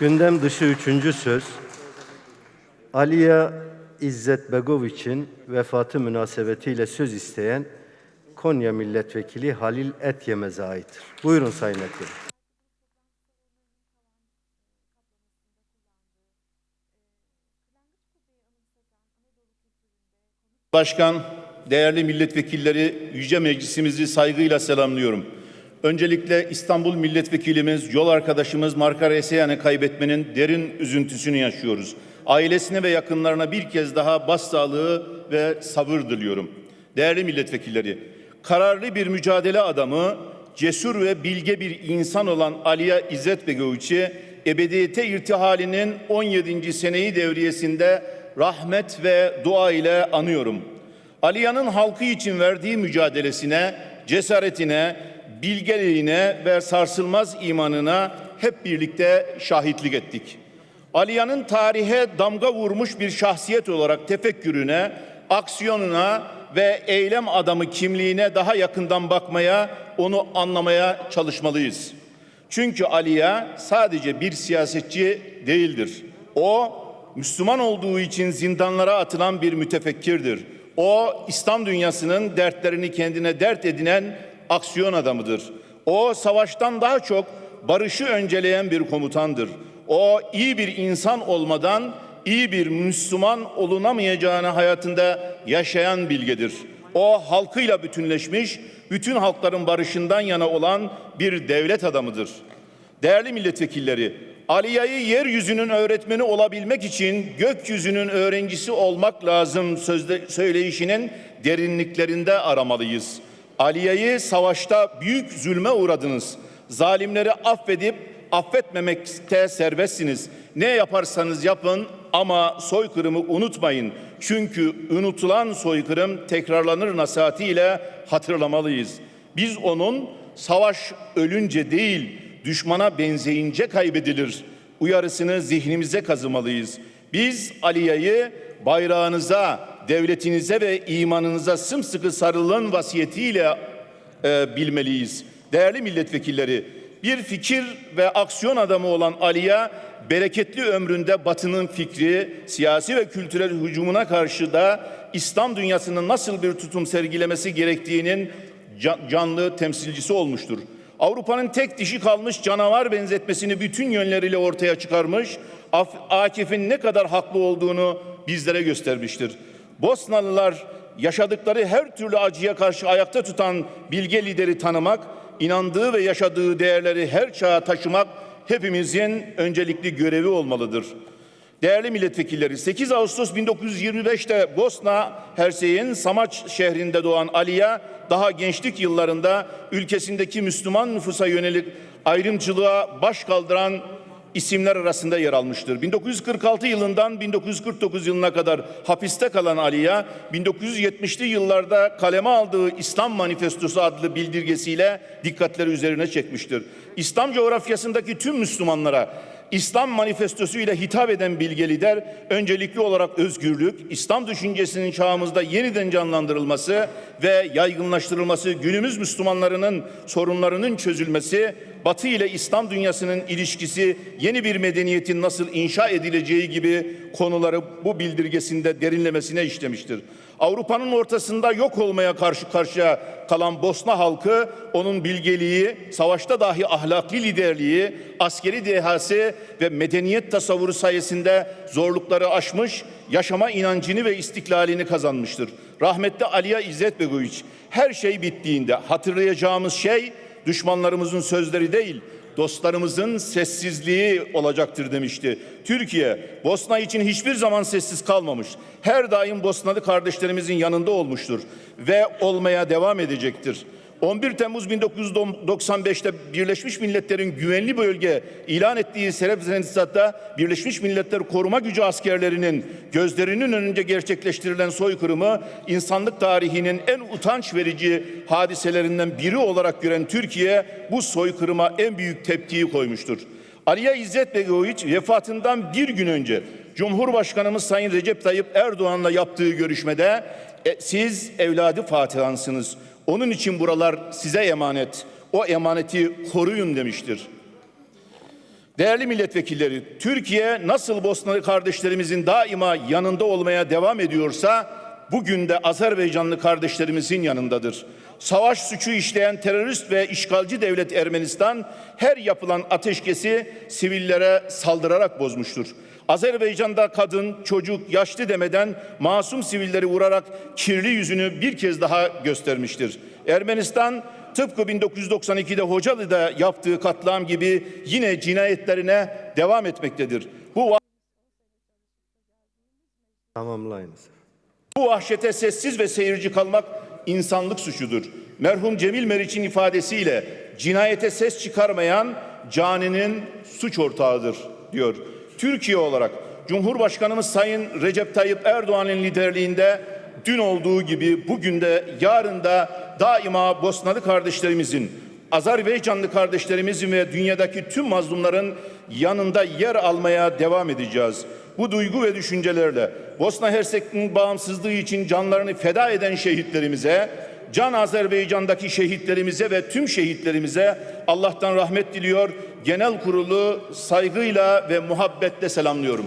Gündem dışı üçüncü söz. Aliya İzzet Begoviç'in vefatı münasebetiyle söz isteyen Konya Milletvekili Halil Etyemez'e aittir. Buyurun Sayın Etyemez. Başkan, değerli milletvekilleri, Yüce Meclisimizi saygıyla selamlıyorum. Öncelikle İstanbul Milletvekilimiz, yol arkadaşımız Marka Reseyan'ı kaybetmenin derin üzüntüsünü yaşıyoruz. Ailesine ve yakınlarına bir kez daha başsağlığı ve sabır diliyorum. Değerli milletvekilleri, kararlı bir mücadele adamı, cesur ve bilge bir insan olan Aliya İzzet Begoviç'i ebediyete irtihalinin 17. seneyi devriyesinde rahmet ve dua ile anıyorum. Aliya'nın halkı için verdiği mücadelesine, cesaretine, bilgeliğine ve sarsılmaz imanına hep birlikte şahitlik ettik. Aliya'nın tarihe damga vurmuş bir şahsiyet olarak tefekkürüne, aksiyonuna ve eylem adamı kimliğine daha yakından bakmaya, onu anlamaya çalışmalıyız. Çünkü Aliya sadece bir siyasetçi değildir. O Müslüman olduğu için zindanlara atılan bir mütefekkirdir. O İslam dünyasının dertlerini kendine dert edinen aksiyon adamıdır. O savaştan daha çok barışı önceleyen bir komutandır. O iyi bir insan olmadan iyi bir Müslüman olunamayacağını hayatında yaşayan bilgedir. O halkıyla bütünleşmiş, bütün halkların barışından yana olan bir devlet adamıdır. Değerli milletvekilleri, Aliya'yı yeryüzünün öğretmeni olabilmek için gökyüzünün öğrencisi olmak lazım sözde, söyleyişinin derinliklerinde aramalıyız. Aliya'yı savaşta büyük zulme uğradınız. Zalimleri affedip affetmemekte serbestsiniz. Ne yaparsanız yapın ama soykırımı unutmayın. Çünkü unutulan soykırım tekrarlanır nasihatiyle hatırlamalıyız. Biz onun savaş ölünce değil, düşmana benzeyince kaybedilir. Uyarısını zihnimize kazımalıyız. Biz Aliya'yı bayrağınıza, devletinize ve imanınıza sımsıkı sarılın vasiyetiyle e, bilmeliyiz. Değerli milletvekilleri, bir fikir ve aksiyon adamı olan Aliya, bereketli ömründe Batı'nın fikri, siyasi ve kültürel hücumuna karşı da İslam dünyasının nasıl bir tutum sergilemesi gerektiğinin can- canlı temsilcisi olmuştur. Avrupa'nın tek dişi kalmış canavar benzetmesini bütün yönleriyle ortaya çıkarmış, Akif'in ne kadar haklı olduğunu bizlere göstermiştir. Bosnalılar yaşadıkları her türlü acıya karşı ayakta tutan bilge lideri tanımak, inandığı ve yaşadığı değerleri her çağa taşımak hepimizin öncelikli görevi olmalıdır. Değerli milletvekilleri 8 Ağustos 1925'te Bosna Hersey'in Samaç şehrinde doğan Aliya daha gençlik yıllarında ülkesindeki Müslüman nüfusa yönelik ayrımcılığa baş kaldıran isimler arasında yer almıştır. 1946 yılından 1949 yılına kadar hapiste kalan Aliya 1970'li yıllarda kaleme aldığı İslam Manifestosu adlı bildirgesiyle dikkatleri üzerine çekmiştir. İslam coğrafyasındaki tüm Müslümanlara İslam manifestosu ile hitap eden bilge lider öncelikli olarak özgürlük, İslam düşüncesinin çağımızda yeniden canlandırılması ve yaygınlaştırılması, günümüz Müslümanlarının sorunlarının çözülmesi, Batı ile İslam dünyasının ilişkisi, yeni bir medeniyetin nasıl inşa edileceği gibi konuları bu bildirgesinde derinlemesine işlemiştir. Avrupa'nın ortasında yok olmaya karşı karşıya kalan Bosna halkı onun bilgeliği, savaşta dahi ahlakli liderliği, askeri dehası ve medeniyet tasavvuru sayesinde zorlukları aşmış, yaşama inancını ve istiklalini kazanmıştır. Rahmetli Aliya İzzet Begoviç her şey bittiğinde hatırlayacağımız şey düşmanlarımızın sözleri değil, dostlarımızın sessizliği olacaktır demişti. Türkiye Bosna için hiçbir zaman sessiz kalmamış. Her daim Bosnalı kardeşlerimizin yanında olmuştur ve olmaya devam edecektir. 11 Temmuz 1995'te Birleşmiş Milletler'in güvenli bölge ilan ettiği Srebrenica'da Birleşmiş Milletler Koruma Gücü askerlerinin gözlerinin önünde gerçekleştirilen soykırımı insanlık tarihinin en utanç verici hadiselerinden biri olarak gören Türkiye bu soykırıma en büyük tepkiyi koymuştur. Aliya İzzet Begoviç vefatından bir gün önce Cumhurbaşkanımız Sayın Recep Tayyip Erdoğan'la yaptığı görüşmede "E, siz evladı Fatihansınız. Onun için buralar size emanet. O emaneti koruyun demiştir. Değerli milletvekilleri, Türkiye nasıl Bosnalı kardeşlerimizin daima yanında olmaya devam ediyorsa bugün de Azerbaycanlı kardeşlerimizin yanındadır. Savaş suçu işleyen terörist ve işgalci devlet Ermenistan her yapılan ateşkesi sivillere saldırarak bozmuştur. Azerbaycan'da kadın, çocuk, yaşlı demeden masum sivilleri vurarak kirli yüzünü bir kez daha göstermiştir. Ermenistan tıpkı 1992'de Hocalı'da yaptığı katliam gibi yine cinayetlerine devam etmektedir. Bu Tamamlayınız. Bu vahşete sessiz ve seyirci kalmak insanlık suçudur. Merhum Cemil Meriç'in ifadesiyle cinayete ses çıkarmayan caninin suç ortağıdır diyor. Türkiye olarak Cumhurbaşkanımız Sayın Recep Tayyip Erdoğan'ın liderliğinde dün olduğu gibi bugün de yarın da daima Bosnalı kardeşlerimizin Azerbaycanlı kardeşlerimizin ve dünyadaki tüm mazlumların yanında yer almaya devam edeceğiz. Bu duygu ve düşüncelerle Bosna Hersek'in bağımsızlığı için canlarını feda eden şehitlerimize, Can Azerbaycan'daki şehitlerimize ve tüm şehitlerimize Allah'tan rahmet diliyor. Genel kurulu saygıyla ve muhabbetle selamlıyorum.